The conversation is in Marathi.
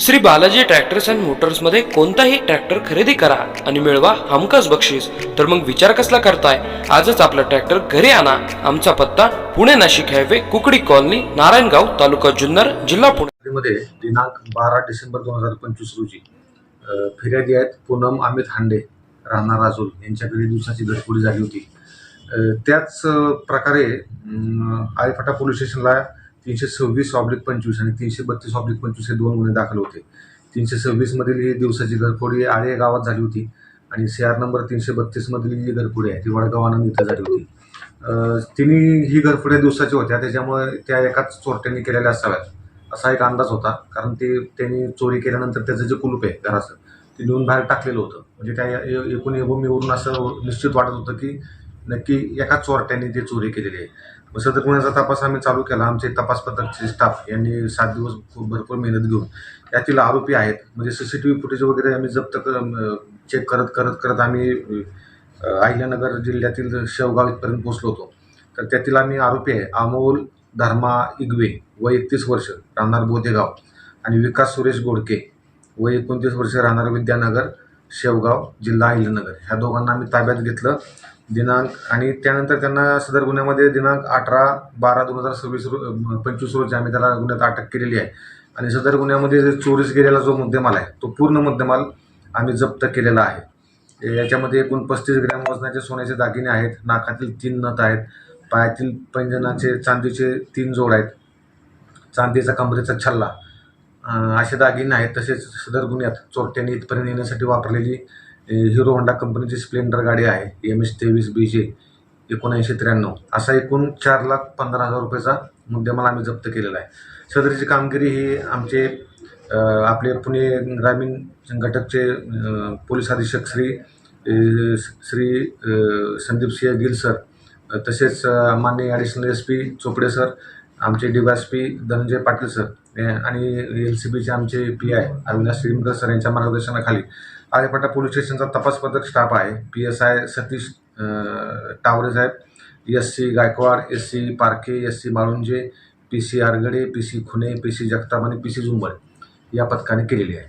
श्री बालाजी ट्रॅक्टर्स अँड मोटर्समध्ये कोणताही ट्रॅक्टर खरेदी करा आणि मिळवा हमखास बक्षीस. तर मग विचार कसला करताय? आजच आपला ट्रॅक्टर घरी आणा. आमचा पत्ता पुणे नाशिक हायवे कुकडी कॉलनी नारायणगाव तालुका जुन्नर जिल्हा पुणे. मध्ये दिनांक बारा डिसेंबर दोन हजार पंचवीस रोजी फिर्यादी आहेत पूनम अमित हांडे राहणार राजूल यांच्याकडे दिवसाची घरपुडी झाली होती. त्याच प्रकारे आयफाटा पोलीस स्टेशनला तीनशे सव्वीस ऑब्लिक पंचवीस आणि तीनशे बत्तीस ऑब्लिक पंचवीस हे दोन गुन्हे दाखल होते. तीनशे सव्वीसमधील ही दिवसाची घरफोडी आळे गावात झाली होती आणि सी आर नंबर तीनशे बत्तीसमधील जी घरफोडी आहे ती वडगाव आनंद इथं झाली होती. तिन्ही ही घरफोड्या दिवसाच्या होत्या त्याच्यामुळे त्या एकाच चोरट्यांनी केलेल्या असाव्यात असा एक अंदाज होता. कारण ते त्यांनी चोरी केल्यानंतर त्याचं जे कुलूप आहे घराचं ते नेऊन बाहेर टाकलेलं होतं. म्हणजे त्या एकूण एभूमीवरून असं निश्चित वाटत होतं की नक्की एकाच चोरट्यांनी ते चोरी केलेली आहे. सदर गुन्ह्याचा तपास आम्ही चालू केला. आमचे तपास पथकचे स्टाफ यांनी सात दिवस भरपूर मेहनत घेऊन यातील आरोपी आहेत. म्हणजे C C T V footage वगैरे आम्ही जप्त चेक करत करत करत आम्ही अहिल्यानगर जिल्ह्यातील शेवगाव इथपर्यंत पोहोचलो होतो. तर त्यातील आम्ही आरोपी आहे. अमोल धर्मा इगवे वय एकतीस वर्ष राहणार बोधेगाव आणि विकास सुरेश गोडके वय एकोणतीस वर्ष राहणार विद्यानगर शेवगाव जिल्हा अहिल्यानगर. ह्या दोघांना आम्ही ताब्यात घेतलं. दिनांक आणि त्यानंतर त्यांना सदर गुन्ह्यामध्ये दिनांक अठरा बारा दोन हजार सव्वीस रो पंचवीस रोजी आम्ही त्याला गुन्ह्यात अटक केलेली आहे. आणि सदर गुन्ह्यामध्ये चोरीस गेलेला जो मुद्देमाल आहे तो पूर्ण मुद्देमाल आम्ही जप्त केलेला आहे. याच्यामध्ये एकूण पस्तीस ग्रॅम वजनाचे सोन्याचे दागिने आहेत नाकातील तीन नथ आहेत पायातील पैंजनाचे चांदीचे तीन जोड आहेत चांदीचा कमरेचा छल्ला असे दागिने आहेत तसेच सदर गुन्ह्यात चोरट्यांनी इथपर्यंत येण्यासाठी वापरलेली हिरो होंडा कंपनीची स्प्लेंडर गाडी आहे एम एच तेवीस बी जे एकोणऐंशी त्र्याण्णव. असा एकूण चार लाख पंधरा हजार रुपयाचा मुद्देमाल आम्ही जप्त केलेला आहे. सदरीची कामगिरी ही आमचे आपले पुणे ग्रामीण घटकचे पोलीस अधीक्षक श्री श्री संदीप सिंह गिल सर तसेच माननीय additional S P Chopde sir आमचे S P Dhananjay Patil sir आणि एल सी बीचे आमचे P I Avinash Shrimkar sir यांच्या मार्गदर्शनाखाली आळेपाटा पोलीस स्टेशनचा तपास पथक स्टाफ आहे. P S I Satish Taware Saheb S C Gaikwad S C Parkhe S C Malunje P C Aragade P C Khune P C Jagtap आणि पी सी झुंबर या पथकाने केलेली आहे.